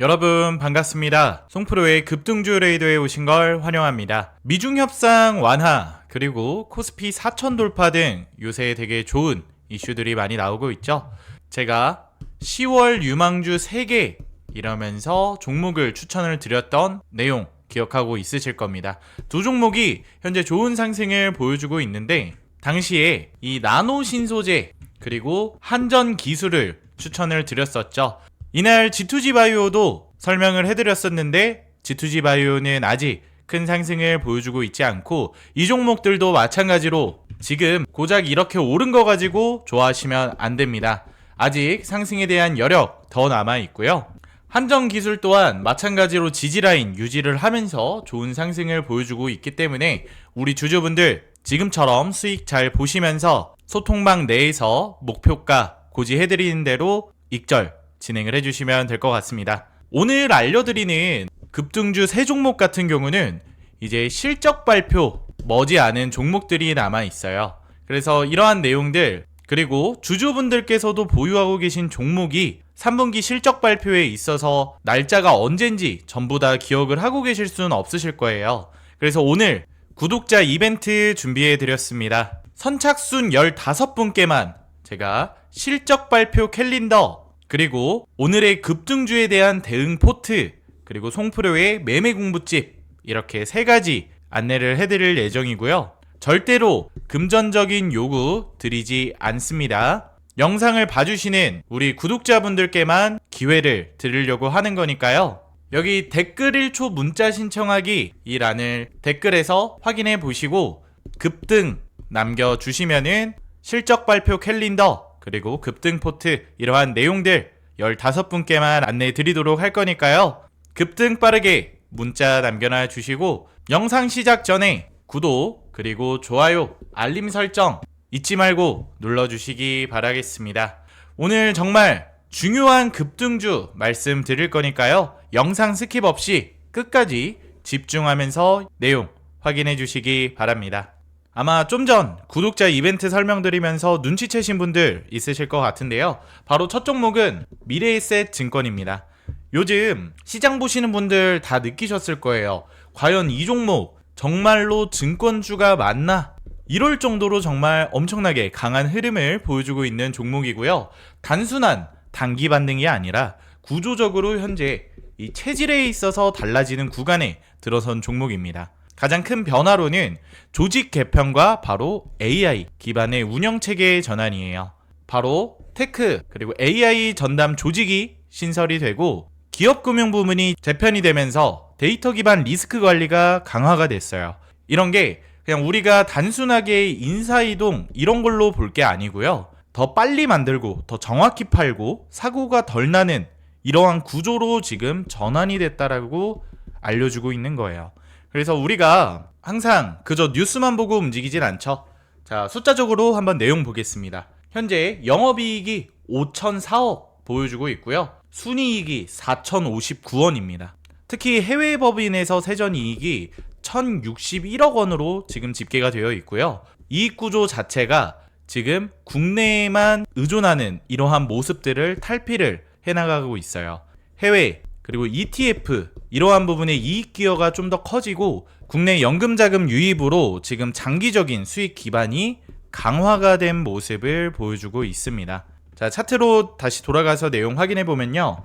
여러분 반갑습니다. 송프로의 급등주 레이더에 오신 걸 환영합니다. 미중 협상 완화 그리고 코스피 4천 돌파 등 요새 되게 좋은 이슈들이 많이 나오고 있죠. 제가 10월 유망주 3개 이러면서 종목을 추천을 드렸던 내용 기억하고 있으실 겁니다. 두 종목이 현재 좋은 상승을 보여주고 있는데 당시에 이 나노 신소재 그리고 한전 기술을 추천을 드렸었죠. 이날 G2G 바이오도 설명을 해드렸었는데 G2G 바이오는 아직 큰 상승을 보여주고 있지 않고 이 종목들도 마찬가지로 지금 고작 이렇게 오른 거 가지고 좋아하시면 안 됩니다. 아직 상승에 대한 여력 더 남아 있고요. 한정 기술 또한 마찬가지로 지지라인 유지를 하면서 좋은 상승을 보여주고 있기 때문에 우리 주주분들 지금처럼 수익 잘 보시면서 소통방 내에서 목표가 고지해드리는 대로 익절 진행을 해주시면 될 것 같습니다. 오늘 알려드리는 급등주 세 종목 같은 경우는 이제 실적 발표 머지않은 종목들이 남아 있어요. 그래서 이러한 내용들 그리고 주주분들께서도 보유하고 계신 종목이 3분기 실적 발표에 있어서 날짜가 언젠지 전부 다 기억을 하고 계실 수는 없으실 거예요. 그래서 오늘 구독자 이벤트 준비해 드렸습니다. 선착순 15분께만 제가 실적 발표 캘린더 그리고 오늘의 급등주에 대한 대응 포트 그리고 송프로의 매매 공부집 이렇게 세 가지 안내를 해드릴 예정이고요. 절대로 금전적인 요구 드리지 않습니다. 영상을 봐주시는 우리 구독자분들께만 기회를 드리려고 하는 거니까요. 여기 댓글 1초 문자 신청하기 이 란을 댓글에서 확인해 보시고 급등 남겨주시면은 실적 발표 캘린더 그리고 급등 포트 이러한 내용들 15분께만 안내해 드리도록 할 거니까요. 급등 빠르게 문자 남겨놔 주시고 영상 시작 전에 구독 그리고 좋아요 알림 설정 잊지 말고 눌러주시기 바라겠습니다. 오늘 정말 중요한 급등주 말씀드릴 거니까요. 영상 스킵 없이 끝까지 집중하면서 내용 확인해 주시기 바랍니다. 아마 좀 전 구독자 이벤트 설명드리면서 눈치채신 분들 있으실 것 같은데요. 바로 첫 종목은 미래에셋 증권입니다. 요즘 시장 보시는 분들 다 느끼셨을 거예요. 과연 이 종목 정말로 증권주가 맞나? 이럴 정도로 정말 엄청나게 강한 흐름을 보여주고 있는 종목이고요. 단순한 단기 반등이 아니라 구조적으로 현재 이 체질에 있어서 달라지는 구간에 들어선 종목입니다. 가장 큰 변화로는 조직 개편과 바로 AI 기반의 운영 체계의 전환이에요. 바로 테크 그리고 AI 전담 조직이 신설이 되고 기업 금융 부문이 재편이 되면서 데이터 기반 리스크 관리가 강화가 됐어요. 이런 게 그냥 우리가 단순하게 인사 이동 이런 걸로 볼 게 아니고요. 더 빨리 만들고 더 정확히 팔고 사고가 덜 나는 이러한 구조로 지금 전환이 됐다라고 알려주고 있는 거예요. 그래서 우리가 항상 그저 뉴스만 보고 움직이진 않죠. 자, 숫자적으로 한번 내용 보겠습니다. 현재 영업이익이 5,004억 보여주고 있고요. 순이익이 4,059원입니다. 특히 해외 법인에서 세전 이익이 1,061억 원으로 지금 집계가 되어 있고요. 이익 구조 자체가 지금 국내에만 의존하는 이러한 모습들을 탈피를 해나가고 있어요. 해외 그리고 ETF 이러한 부분의 이익 기여가 좀 더 커지고 국내 연금 자금 유입으로 지금 장기적인 수익 기반이 강화가 된 모습을 보여주고 있습니다. 자, 차트로 다시 돌아가서 내용 확인해 보면요.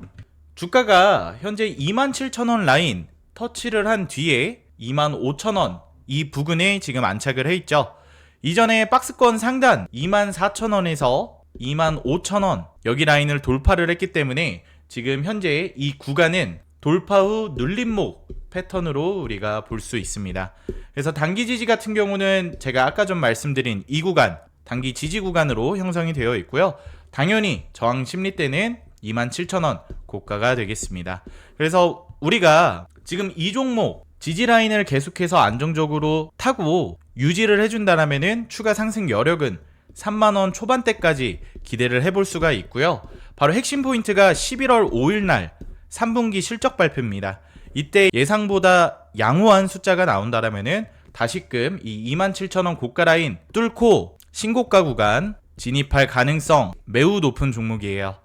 주가가 현재 27,000원 라인 터치를 한 뒤에 25,000원 이 부근에 지금 안착을 해 있죠. 이전에 박스권 상단 24,000원에서 25,000원 여기 라인을 돌파를 했기 때문에 지금 현재 이 구간은 돌파 후 눌림목 패턴으로 우리가 볼 수 있습니다. 그래서 단기 지지 같은 경우는 제가 아까 좀 말씀드린 이 구간 단기 지지 구간으로 형성이 되어 있고요. 당연히 저항 심리 때는 27,000원 고가가 되겠습니다. 그래서 우리가 지금 이 종목 지지 라인을 계속해서 안정적으로 타고 유지를 해준다라면은 추가 상승 여력은 3만원 초반대까지 기대를 해볼 수가 있고요. 바로 핵심 포인트가 11월 5일 날 3분기 실적 발표입니다. 이때 예상보다 양호한 숫자가 나온다라면은 다시금 이 27,000원 고가 라인 뚫고 신고가 구간 진입할 가능성 매우 높은 종목이에요.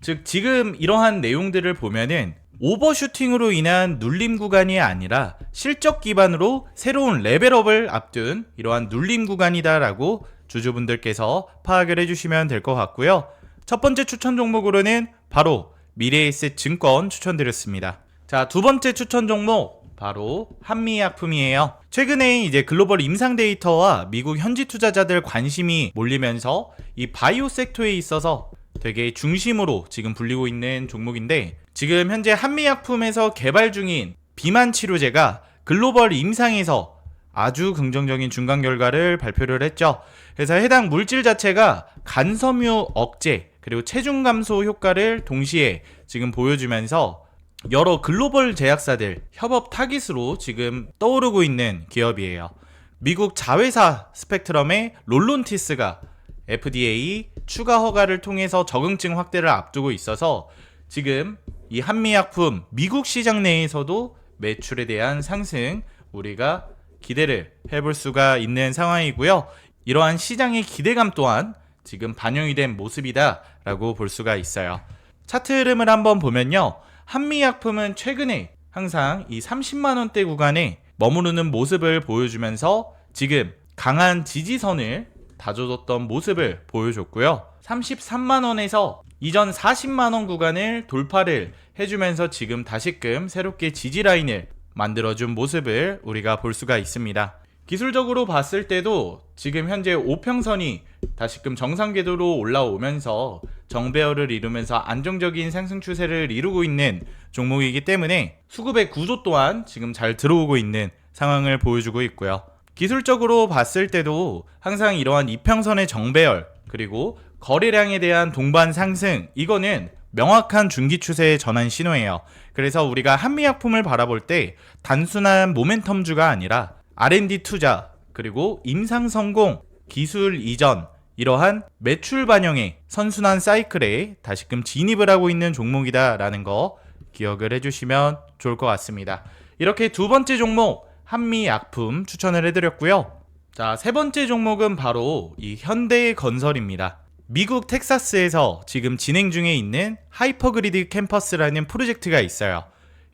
즉 지금 이러한 내용들을 보면은 오버슈팅으로 인한 눌림 구간이 아니라 실적 기반으로 새로운 레벨업을 앞둔 이러한 눌림 구간이다라고 주주분들께서 파악을 해주시면 될 것 같고요. 첫 번째 추천 종목으로는 바로 미래에셋 증권 추천드렸습니다. 자, 두 번째 추천 종목 바로 한미약품이에요. 최근에 이제 글로벌 임상 데이터와 미국 현지 투자자들 관심이 몰리면서 이 바이오 섹터에 있어서 되게 중심으로 지금 불리고 있는 종목인데 지금 현재 한미약품에서 개발 중인 비만 치료제가 글로벌 임상에서 아주 긍정적인 중간 결과를 발표를 했죠. 그래서 해당 물질 자체가 간섬유 억제 그리고 체중 감소 효과를 동시에 지금 보여주면서 여러 글로벌 제약사들 협업 타깃으로 지금 떠오르고 있는 기업이에요. 미국 자회사 스펙트럼의 롤론티스가 FDA 추가 허가를 통해서 적응증 확대를 앞두고 있어서 지금 이 한미약품 미국 시장 내에서도 매출에 대한 상승 우리가 기대를 해볼 수가 있는 상황이고요. 이러한 시장의 기대감 또한 지금 반영이 된 모습이다라고 볼 수가 있어요. 차트 흐름을 한번 보면요. 한미약품은 최근에 항상 이 30만 원대 구간에 머무르는 모습을 보여주면서 지금 강한 지지선을 다져뒀던 모습을 보여줬고요. 33만 원에서 이전 40만 원 구간을 돌파를 해주면서 지금 다시금 새롭게 지지 라인을 만들어준 모습을 우리가 볼 수가 있습니다. 기술적으로 봤을 때도 지금 현재 5평선이 다시금 정상 궤도로 올라오면서 정배열을 이루면서 안정적인 상승 추세를 이루고 있는 종목이기 때문에 수급의 구조 또한 지금 잘 들어오고 있는 상황을 보여주고 있고요. 기술적으로 봤을 때도 항상 이러한 이평선의 정배열 그리고 거래량에 대한 동반 상승 이거는 명확한 중기 추세의 전환 신호예요. 그래서 우리가 한미약품을 바라볼 때 단순한 모멘텀주가 아니라 R&D 투자 그리고 임상 성공, 기술 이전 이러한 매출 반영의 선순환 사이클에 다시금 진입을 하고 있는 종목이다라는 거 기억을 해주시면 좋을 것 같습니다. 이렇게 두 번째 종목 한미약품 추천을 해드렸고요. 자, 세 번째 종목은 바로 이 현대건설입니다. 미국 텍사스에서 지금 진행 중에 있는 하이퍼그리드 캠퍼스라는 프로젝트가 있어요.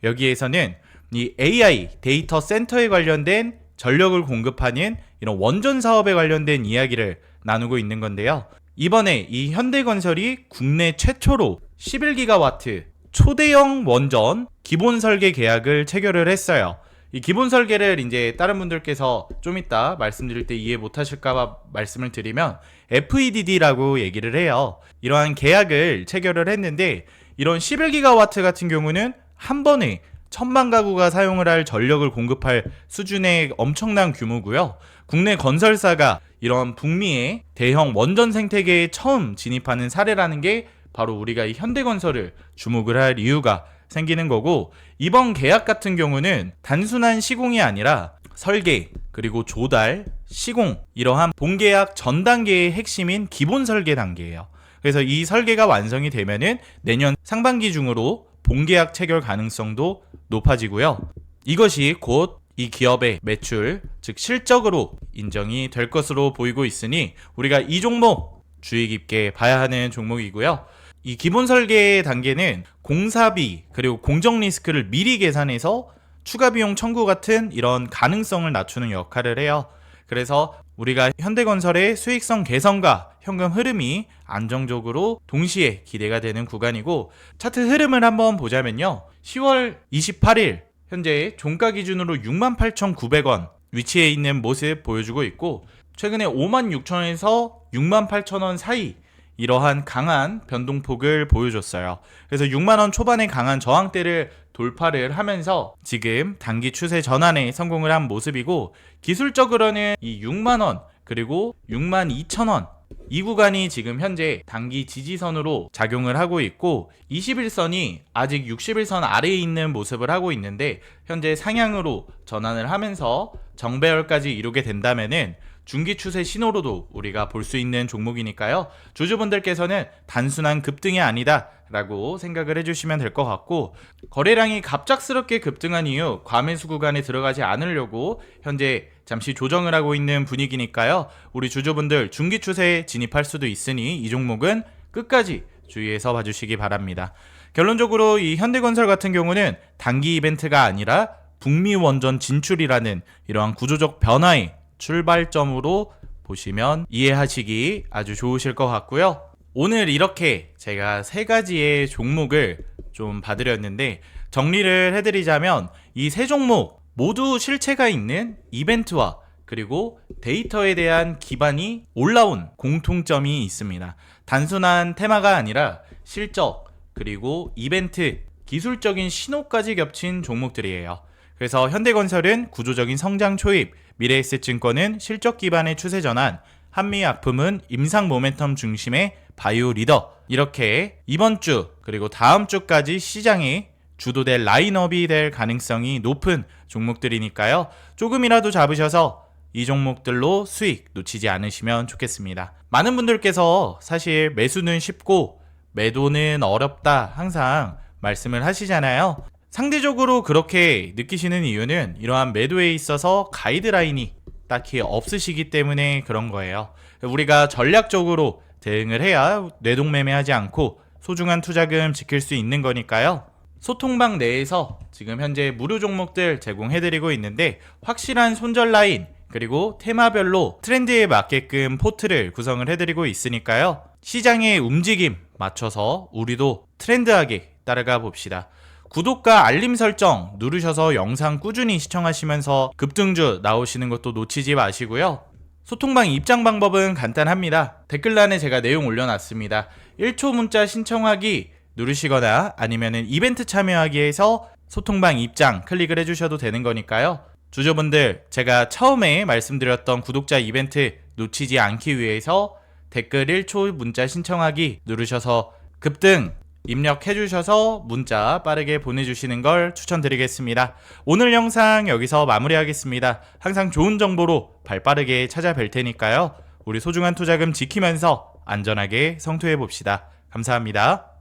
여기에서는 이 AI 데이터 센터에 관련된 전력을 공급하는 이런 원전 사업에 관련된 이야기를 나누고 있는 건데요. 이번에 이 현대건설이 국내 최초로 11기가와트 초대형 원전 기본 설계 계약을 체결을 했어요. 이 기본 설계를 이제 다른 분들께서 좀 이따 말씀드릴 때 이해 못 하실까봐 말씀을 드리면 FEDD라고 얘기를 해요. 이러한 계약을 체결을 했는데 이런 11기가와트 같은 경우는 한 번에 천만 가구가 사용을 할 전력을 공급할 수준의 엄청난 규모고요. 국내 건설사가 이런 북미의 대형 원전 생태계에 처음 진입하는 사례라는 게 바로 우리가 이 현대건설을 주목을 할 이유가 생기는 거고 이번 계약 같은 경우는 단순한 시공이 아니라 설계 그리고 조달, 시공 이러한 본계약 전 단계의 핵심인 기본 설계 단계예요. 그래서 이 설계가 완성이 되면은 내년 상반기 중으로 본계약 체결 가능성도 높아지고요. 이것이 곧 이 기업의 매출, 즉 실적으로 인정이 될 것으로 보이고 있으니 우리가 이 종목 주의 깊게 봐야 하는 종목이고요. 이 기본 설계 단계는 공사비 그리고 공정 리스크를 미리 계산해서 추가 비용 청구 같은 이런 가능성을 낮추는 역할을 해요. 그래서 우리가 현대건설의 수익성 개선과 현금 흐름이 안정적으로 동시에 기대가 되는 구간이고 차트 흐름을 한번 보자면요. 10월 28일 현재 종가 기준으로 68,900원 위치해 있는 모습 보여주고 있고 최근에 56,000원에서 68,000원 사이 이러한 강한 변동폭을 보여줬어요. 그래서 6만원 초반의 강한 저항대를 돌파를 하면서 지금 단기 추세 전환에 성공을 한 모습이고 기술적으로는 이 6만원 그리고 6만 2천원 이 구간이 지금 현재 단기 지지선으로 작용을 하고 있고 21선이 아직 61선 아래에 있는 모습을 하고 있는데 현재 상향으로 전환을 하면서 정배열까지 이루게 된다면은 중기 추세 신호로도 우리가 볼 수 있는 종목이니까요. 주주분들께서는 단순한 급등이 아니다 라고 생각을 해주시면 될 것 같고 거래량이 갑작스럽게 급등한 이후 과매수 구간에 들어가지 않으려고 현재 잠시 조정을 하고 있는 분위기니까요. 우리 주주분들 중기 추세에 진입할 수도 있으니 이 종목은 끝까지 주의해서 봐주시기 바랍니다. 결론적으로 이 현대건설 같은 경우는 단기 이벤트가 아니라 북미 원전 진출이라는 이러한 구조적 변화의 출발점으로 보시면 이해하시기 아주 좋으실 것 같고요. 오늘 이렇게 제가 세 가지의 종목을 좀 봐드렸는데 정리를 해드리자면 이 세 종목 모두 실체가 있는 이벤트와 그리고 데이터에 대한 기반이 올라온 공통점이 있습니다. 단순한 테마가 아니라 실적 그리고 이벤트 기술적인 신호까지 겹친 종목들이에요. 그래서 현대건설은 구조적인 성장 초입, 미래에셋증권은 실적 기반의 추세 전환, 한미약품은 임상 모멘텀 중심의 바이오 리더 이렇게 이번 주 그리고 다음 주까지 시장이 주도될 라인업이 될 가능성이 높은 종목들이니까요. 조금이라도 잡으셔서 이 종목들로 수익 놓치지 않으시면 좋겠습니다. 많은 분들께서 사실 매수는 쉽고 매도는 어렵다 항상 말씀을 하시잖아요. 상대적으로 그렇게 느끼시는 이유는 이러한 매도에 있어서 가이드라인이 딱히 없으시기 때문에 그런 거예요. 우리가 전략적으로 대응을 해야 뇌동매매하지 않고 소중한 투자금 지킬 수 있는 거니까요. 소통방 내에서 지금 현재 무료 종목들 제공해드리고 있는데 확실한 손절 라인 그리고 테마별로 트렌드에 맞게끔 포트를 구성을 해드리고 있으니까요. 시장의 움직임 맞춰서 우리도 트렌드하게 따라가 봅시다. 구독과 알림 설정 누르셔서 영상 꾸준히 시청하시면서 급등주 나오시는 것도 놓치지 마시고요. 소통방 입장 방법은 간단합니다. 댓글란에 제가 내용 올려놨습니다. 1초 문자 신청하기 누르시거나 아니면은 이벤트 참여하기에서 소통방 입장 클릭을 해주셔도 되는 거니까요. 주주분들 제가 처음에 말씀드렸던 구독자 이벤트 놓치지 않기 위해서 댓글 1초 문자 신청하기 누르셔서 급등 입력해 주셔서 문자 빠르게 보내주시는 걸 추천드리겠습니다. 오늘 영상 여기서 마무리하겠습니다. 항상 좋은 정보로 발 빠르게 찾아뵐 테니까요. 우리 소중한 투자금 지키면서 안전하게 성투해 봅시다. 감사합니다.